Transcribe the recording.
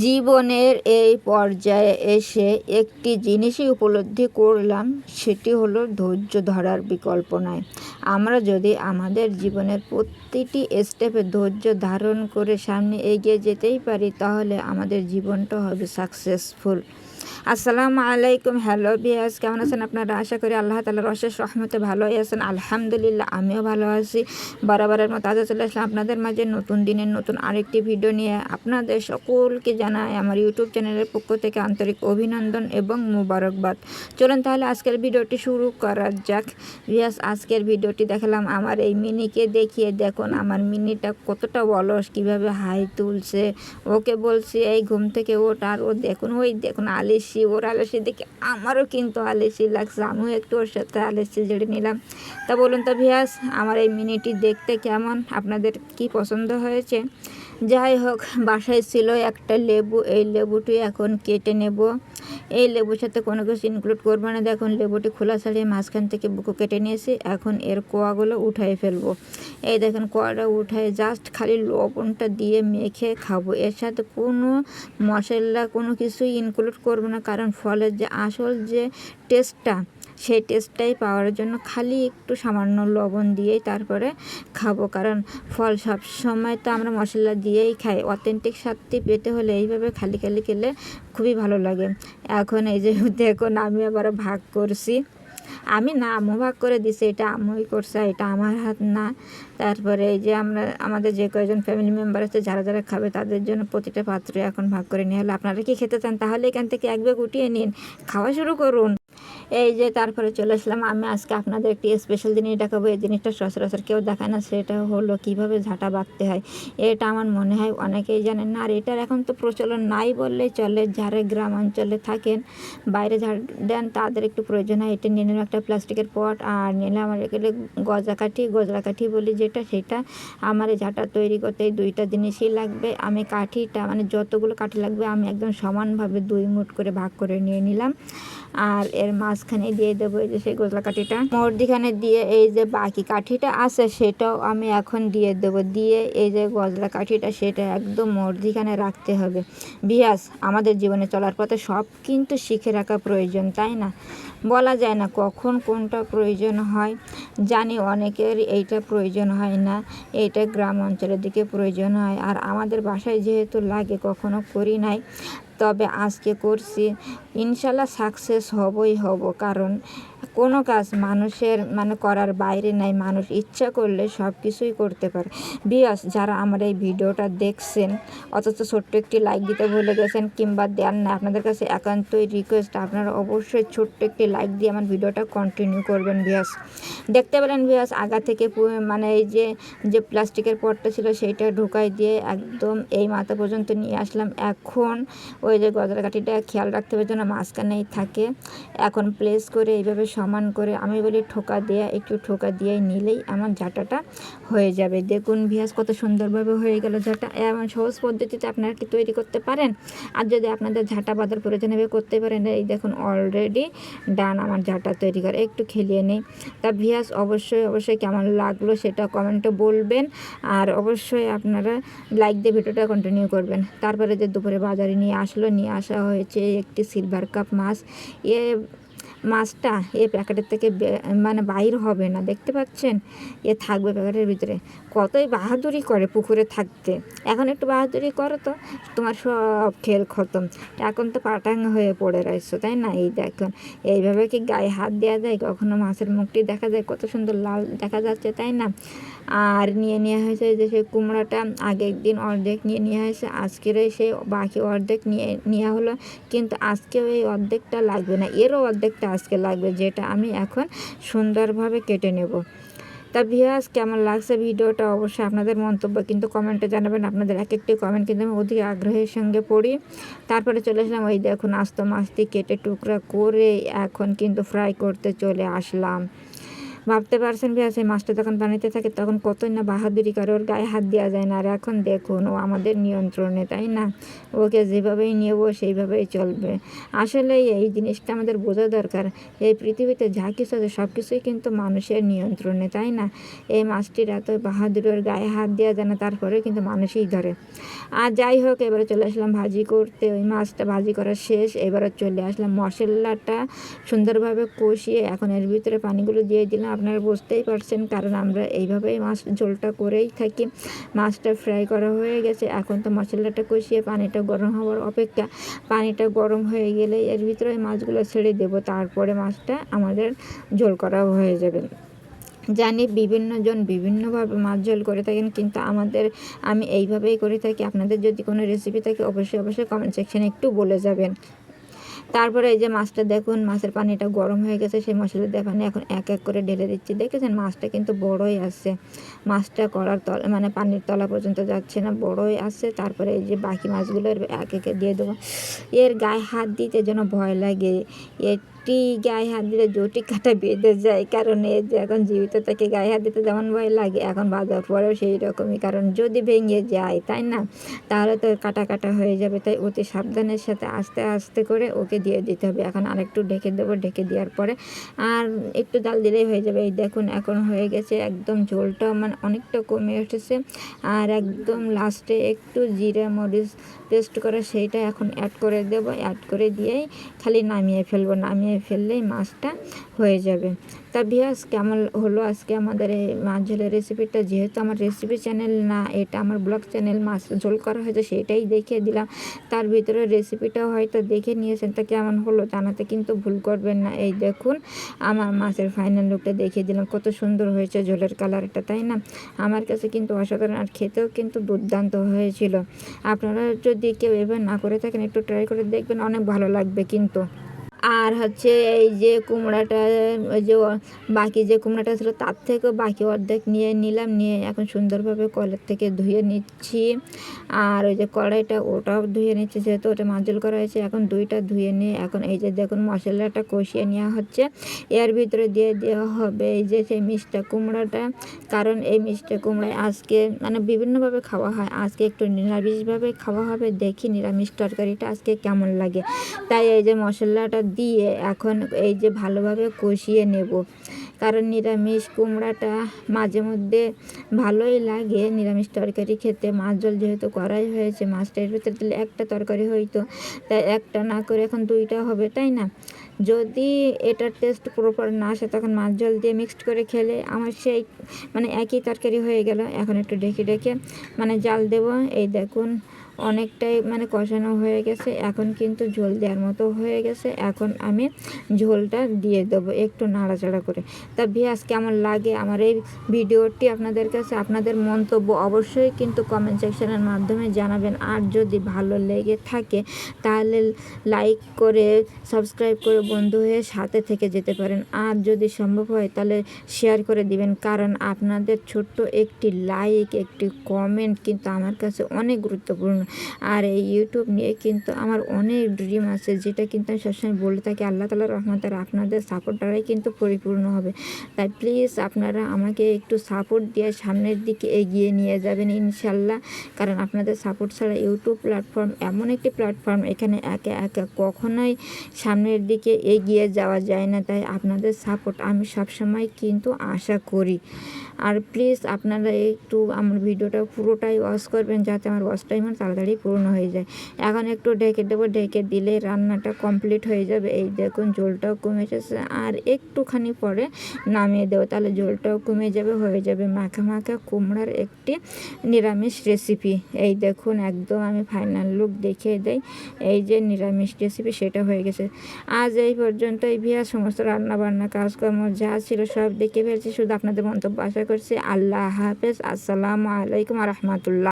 জীবনের এই পর্যায়ে এসে একটি জিনিসই উপলব্ধি করলাম, সেটি হলো ধৈর্য ধরার বিকল্প নয় আমরা যদি আমাদের জীবনের প্রতিটি স্টেপে ধৈর্য ধারণ করে সামনে এগিয়ে যেতেই পারি, তাহলে আমাদের জীবনটা হবে সাকসেসফুল আসসালামু আলাইকুম, হ্যালো বিয়াস কেমন আছেন আপনারা? আশা করি আল্লাহ তালার অশেষ রহমতে ভালোই আছেন। আলহামদুলিল্লাহ, আমিও ভালো আছি। বারাবারের মতো আজও চলে আসলাম আপনাদের মাঝে নতুন দিনের নতুন আরেকটি ভিডিও নিয়ে। আপনাদের সকলকে জানাই আমার ইউটিউব চ্যানেলের পক্ষ থেকে আন্তরিক অভিনন্দন এবং মুবারকবাদ। চলুন তাহলে আজকের ভিডিওটি শুরু করা যাক। বিয়াস আজকের ভিডিওটি দেখালাম আমার এই মিনিকে দেখিয়ে। দেখুন, আমার মিনিটা কতটা অলস, কীভাবে হাই তুলছে। ওকে বলছি, এই ঘুম থেকে ওঠ আর ও দেখুন, ওই দেখুন আলিসি, ওর আলিসি দেখে আমারও কিন্তু আলিসি লাগছে। আমিও একটু ওর সাথে আলিসি জেড়ে নিলাম। তা বলুন তো ভিয়াস আমার এই মিনিটি দেখতে কেমন? আপনাদের কি পছন্দ হয়েছে? যাই হোক, বাসায় ছিল একটা লেবু, এই লেবুটি এখন কেটে নেব। এই লেবুর সাথে কোনো কিছু ইনক্লুড করব না। দেখুন, লেবুটি খোলা ছাড়িয়ে মাঝখান থেকে বুকু কেটে নিয়েছি। এখন এর কোয়াগুলো উঠাই ফেলব। এই দেখেন কোয়াটা উঠায় জাস্ট খালি লবণটা দিয়ে মেখে খাব। এর সাথে কোনো মশলা, কোনো কিছুই ইনক্লুড করব না, কারণ ফলের যে আসল যে টেস্টটা সেই টেস্টটাই পাওয়ার জন্য খালি একটু সামান্য লবণ দিয়েই তারপরে খাব। কারণ ফল সব সময় তো আমরা মশলা দিয়েই খাই। অথেন্টিক স্বাদটি পেতে হলে এইভাবে খালি খালি খেলে খুবই ভালো লাগে। এখন এই যে দেখুন, আমি আবার ভাগ করছি। আমি না, আম্মু ভাগ করে দিছি, এটা আম্মুই করছে, এটা আমার হাত না। তারপরে এই যে আমরা, আমাদের যে কয়েকজন ফ্যামিলি মেম্বার আছে, যারা যারা খাবে, তাদের জন্য প্রতিটা পাত্রে এখন ভাগ করে নিয়ে হলো আপনারা কি খেতে চান? তাহলে এখান থেকে এক ব্যাগ উঠিয়ে নিন। খাওয়া শুরু করুন। এই যে তারপরে চলে আসলাম। আমি আজকে আপনাদের একটি স্পেশাল জিনিস দেখাবো। এই জিনিসটা সচরাচর কেউ দেখায় না। সেটা হলো কীভাবে ঝাঁটা বাঁধতে হয়। এটা আমার মনে হয় অনেকেই জানেন না। আর এটার এখন তো প্রচলন নাই বললেই চলে। যারা গ্রাম অঞ্চলে থাকেন, বাইরে ঝাড় দেন, তাদের একটু প্রয়োজন হয়। এটা নিয়ে নিলাম একটা প্লাস্টিকের পট। আর নিলে আমার এখানে গজা কাঠি গজরা কাঠি বলি যেটা, সেটা আমার এই ঝাঁটা তৈরি করতে এই দুইটা জিনিসই লাগবে। আমি কাঠিটা মানে যতগুলো কাঠি লাগবে, আমি একদম সমানভাবে দুই মুঠ করে ভাগ করে নিয়ে নিলাম। আর এর মাঝখানে দিয়ে দেবো এই যে সেই গোজলা কাঠিটা মর্দিখানে দিয়ে এই যে বাকি কাঠিটা আছে, সেটাও আমি এখন দিয়ে দেবো। দিয়ে এই যে গজলা কাঠিটা সেটা একদম মর্দিখানে রাখতে হবে। বিয়াস আমাদের জীবনে চলার পথে সব কিন্তু শিখে রাখা প্রয়োজন, তাই না? বলা যায় না কখন কোনটা প্রয়োজন হয়। জানি অনেকের এইটা প্রয়োজন হয় না, এইটা গ্রাম অঞ্চলের দিকে প্রয়োজন হয়। আর আমাদের বাসায় যেহেতু লাগে, কখনো করি নাই তবে আজকে করছি। ইনশাল্লাহ সাকসেস হবই হব কারণ কোনো কাজ মানুষের মানে করার বাইরে নাই, মানুষ ইচ্ছা করলে সব কিছুই করতে পারে। বিয়াস যারা আমার এই ভিডিওটা দেখছেন, অথচ ছোট্ট একটি লাইক দিতে ভুলে গেছেন কিংবা দেন না, আপনাদের কাছে একান্তই রিকোয়েস্ট আপনারা অবশ্যই ছোট্ট একটি লাইক দিয়ে আমার ভিডিওটা কন্টিনিউ করবেন বিয়াস দেখতে পেলেন বিয়াস আগা থেকে মানে এই যে যে প্লাস্টিকের পটটা ছিল সেইটা ঢুকাই দিয়ে একদম এই মাথা পর্যন্ত নিয়ে আসলাম। এখন ওই যে গজরা কাঠিটা খেয়াল রাখতে হবে যেন মাঝখানেই থাকে। এখন প্লেস করে এইভাবে সমান করে আমি বলি ঠোকা দেয়া, একটু ঠোকা দিয়ে নিলেই আমার ঝাঁটাটা হয়ে যাবে। দেখুন ভিয়াস, কত সুন্দরভাবে হয়ে গেল ঝাঁটা। এমন সহজ পদ্ধতিতে আপনারা কি তৈরি করতে পারেন? আর যদি আপনাদের ঝাঁটা বাঁধার প্রয়োজন হবে, করতে পারেন। এই দেখুন অলরেডি ডান আমার ঝাঁটা তৈরি করে। একটু খেলিয়ে নেই। তা ভিয়াস, অবশ্যই অবশ্যই কেমন লাগল সেটা কমেন্টে বলবেন। আর অবশ্যই আপনারা লাইক দিয়ে ভিডিওটা কন্টিনিউ করবেন। তারপরে যে দুপুরে বাজারে নিয়ে আসলো, নিয়ে আসা হয়েছে একটি সিলভার কাপ মাছ। এ মাছটা এই প্যাকেটের থেকে মানে বাইর হবে না, দেখতে পাচ্ছেন? এ থাকবে প্যাকেটের ভিতরে। কতই বাহাদুরি করে পুকুরে থাকতে। এখন একটু বাহাদুরি করো তো, তোমার সব খেল খতম। এখন তো পাটাঙ্গা হয়ে পড়ে রয়েছো, তাই না? এই দেখুন, এইভাবে কি গায়ে হাত দেওয়া যায়? কখনো মাছের মুখটি দেখা যায়? কত সুন্দর লাল দেখা যাচ্ছে, তাই না? আর নিয়ে নেওয়া হয়েছে যে সেই কুমড়াটা আগের দিন অর্ধেক নিয়ে নেওয়া হয়েছে, আজকের সেই বাকি অর্ধেক নিয়ে নেওয়া হলো, কিন্তু আজকেও এই অর্ধেকটা লাগবে না। এরও অর্ধেকটা আজকে লাগবে, যেটা আমি এখন সুন্দরভাবে কেটে নেব। তা ভিয়াস কেমন লাগছে ভিডিওটা? অবশ্যই আপনাদের মন্তব্য কিন্তু কমেন্টে জানাবেন। আপনাদের এক একটি কমেন্ট কিন্তু আমি অধিক আগ্রহের সঙ্গে পড়ি। তারপরে চলে আসলাম ওই দেখুন আস্ত মাছটি কেটে টুকরা করে এখন কিন্তু ফ্রাই করতে চলে আসলাম। ভাবতে পারছেন ভাইয়া, সেই মাছটা যখন পানিতে থাকে তখন কতই না বাহাদুরি করে, ওর গায়ে হাত দেওয়া যায় না। আর এখন দেখুন, ও আমাদের নিয়ন্ত্রণে, তাই না? ওকে যেভাবেই নেব সেইভাবেই চলবে। আসলে এই জিনিসটা আমাদের বোঝা দরকার। এই পৃথিবীতে যা কিছু আছে সব কিছুই কিন্তু মানুষের নিয়ন্ত্রণে, তাই না? এই মাছটির এত বাহাদুর, ওর গায়ে হাত দেওয়া যায় না তারপরে কিন্তু মানুষই ধরে। আর যাই হোক, এবারে চলে আসলাম ভাজি করতে। ওই মাছটা ভাজি করা শেষ। এবারে চলে আসলাম মশলাটা সুন্দরভাবে কষিয়ে এখন এর ভিতরে পানিগুলো দিয়ে দিলাম। আপনারা বুঝতেই পারছেন, কারণ আমরা এইভাবেই মাছ ঝোলটা করেই থাকি। মাছটা ফ্রাই করা হয়ে গেছে। এখন তো মশলাটা কষিয়ে পানিটা গরম হওয়ার অপেক্ষা। পানিটা গরম হয়ে গেলে এর ভিতরে মাছগুলো ছেড়ে দেবো। তারপরে মাছটা আমাদের ঝোল করা হয়ে যাবে। জানি বিভিন্নজন বিভিন্নভাবে মাছ ঝোল করে থাকেন, কিন্তু আমাদের, আমি এইভাবেই করে থাকি। আপনাদের যদি কোনো রেসিপি থাকে, অবশ্যই অবশ্যই কমেন্ট সেকশানে একটু বলে যাবেন। তারপরে এই যে মাছটা দেখুন, মাছের পানিটা গরম হয়ে গেছে, সেই মশলা দিয়ে পানি এখন এক এক করে ঢেলে দিচ্ছি। দেখেছেন, মাছটা কিন্তু বড়ই আসছে। মাছটা করার তল মানে পানির তলা পর্যন্ত যাচ্ছে না, বড়ই আসছে। তারপরে এই যে বাকি মাছগুলো এক একে দিয়ে দেবো। এর গায়ে হাত দিতে যেন ভয় লাগে, এর একটি গায়ে হাত দিলে জটি কাটা বেঁধে যায়। কারণ এ যে এখন জীবিত তাকে গায়ে হাত দিতে যেমন ভয় লাগে, এখন বাজার পরেও সেই রকমই। কারণ যদি ভেঙে যায়, তাই না? তাহলে তো কাটা কাটা হয়ে যাবে। তাই অতি সাবধানের সাথে আস্তে আস্তে করে ওকে দিয়ে দিতে হবে। এখন আরেকটু ঢেকে দেবো। ঢেকে দেওয়ার পরে আর একটু ডাল দিলেই হয়ে যাবে। এই দেখুন, এখন হয়ে গেছে একদম ঝোলটা মানে অনেকটা কমে এসেছে আর একদম লাস্টে একটু জিরা মরিচ পেস্ট করে সেইটা এখন অ্যাড করে দেবো। অ্যাড করে দিয়েই খালি নামিয়ে ফেলব। নামিয়ে ফেললেই মাছটা হয়ে যাবে। তা ভিয়াস কেমন হলো আজকে আমাদের এই মাছ ঝোলের রেসিপিটা যেহেতু আমার রেসিপি চ্যানেল না, এটা আমার ব্লগ চ্যানেল মাছ ঝোল করা হয়েছে সেটাই দেখিয়ে দিলাম। তার ভিতরে রেসিপিটাও হয়তো দেখে নিয়েছেন, তা কেমন হলো জানাতে কিন্তু ভুল করবেন না। এই দেখুন, আমার মাছের ফাইনাল লুকটা দেখিয়ে দিলাম। কত সুন্দর হয়েছে ঝোলের কালারটা তাই না? আমার কাছে কিন্তু অসাধারণ আর খেতেও কিন্তু দুর্দান্ত হয়েছিল। আপনারা যদি কেউ এভাবে না করে থাকেন একটু ট্রাই করে দেখবেন অনেক ভালো লাগবে কিন্তু। আর হচ্ছে এই যে কুমড়াটা, ওই যে বাকি যে কুমড়াটা ছিল তার থেকেও বাকি অর্ধেক নিয়ে নিলাম, নিয়ে এখন সুন্দরভাবে কলের থেকে ধুয়ে নিচ্ছি। আর ওই যে কড়াইটা ওটাও ধুয়ে নিচ্ছি, যেহেতু ওটা মাজল করা হয়েছে, এখন দুইটা ধুয়ে নিয়ে এখন এই যে দেখুন মশলাটা কষিয়ে নেওয়া হচ্ছে। এর ভিতরে দিয়ে দেওয়া হবে এই যে সেই মিষ্টা কুমড়াটা, কারণ এই মিষ্টা কুমড়ায় আজকে মানে বিভিন্নভাবে খাওয়া হয়, আজকে একটু নিরামিষভাবে খাওয়া হবে, দেখি নিরামিষ তরকারিটা আজকে কেমন লাগে। তাই এই যে মশলাটা দিয়ে এখন এই যে ভালোভাবে কষিয়ে নেব। কারণ নিরামিষ কুমড়াটা মাঝে মধ্যে ভালোই লাগে। নিরামিষ তরকারি খেতে মাছ জল যেহেতু করাই হয়েছে, মাছটার ভিতরে দিলে একটা তরকারি হইতো তাই একটা না করে এখন দুইটা হবে, তাই না? যদি এটার টেস্ট প্রপার না আসে, তখন মাছ জল দিয়ে মিক্সড করে খেলে আমার সেই মানে একই তরকারি হয়ে গেল। এখন একটু ডেকে ডেকে মানে জাল দেব। এই দেখুন অনেকটাই মানে কষানো হয়ে গেছে। এখন কিন্তু ঝোল দেওয়ার মতো হয়ে গেছে। এখন আমি ঝোলটা দিয়ে দেবো একটু নাড়াচাড়া করে। তা ভিয়াস, কেমন লাগে আমার এই ভিডিওটি আপনাদের কাছে? আপনাদের মন্তব্য অবশ্যই কিন্তু কমেন্ট সেকশনের মাধ্যমে জানাবেন। আর যদি ভালো লেগে থাকে, তাহলে লাইক করে সাবস্ক্রাইব করে বন্ধু হয়ে সাথে থেকে যেতে পারেন। আর যদি সম্ভব হয়, তাহলে শেয়ার করে দিবেন। কারণ আপনাদের ছোট্ট একটি লাইক একটি কমেন্ট কিন্তু আমার কাছে অনেক গুরুত্বপূর্ণ। আর এই ইউটিউব নিয়ে কিন্তু আমার অনেক ড্রিম আছে, যেটা কিন্তু আমি সবসময় বলে থাকি, আল্লাহ তালার রহমতের আপনাদের সাপোর্ট দ্বারাই কিন্তু পরিপূর্ণ হবে। তাই প্লিজ আপনারা আমাকে একটু সাপোর্ট দিয়ে সামনের দিকে এগিয়ে নিয়ে যাবেন ইনশাল্লাহ কারণ আপনাদের সাপোর্ট ছাড়া ইউটিউব প্ল্যাটফর্ম এমন একটি প্ল্যাটফর্ম এখানে একে একে কখনোই সামনের দিকে এগিয়ে যাওয়া যায় না। তাই আপনাদের সাপোর্ট আমি সবসময় কিন্তু আশা করি। আর প্লিজ আপনারা একটু আমার ভিডিওটা পুরোটাই ওয়াশ করবেন, যাতে আমার ওয়াশ টাইম তাড়াতাড়ি পূর্ণ হয়ে যায়। এখন একটু ঢেকে দেবো, ঢেকে দিলে রান্নাটা কমপ্লিট হয়ে যাবে। এই দেখুন, ঝোলটাও কমে এসেছে। আর একটুখানি পরে নামিয়ে দেবো। তাহলে ঝোলটাও কমে যাবে, হয়ে যাবে মাখা মাখা কুমড়ার একটি নিরামিষ রেসিপি এই দেখুন, একদম আমি ফাইনাল লুক দেখিয়ে দেই। এই যে নিরামিষ রেসিপি সেটা হয়ে গেছে। আজ এই পর্যন্ত এই ভিয়া। সমস্ত রান্না বান্না কাজকর্ম যা ছিল সব দেখে ফেলছি। শুধু আপনাদের মন্তব্য আশা করছি। আল্লাহ হাফেজ। আসসালামু আলাইকুম রহমতুল্লাহ।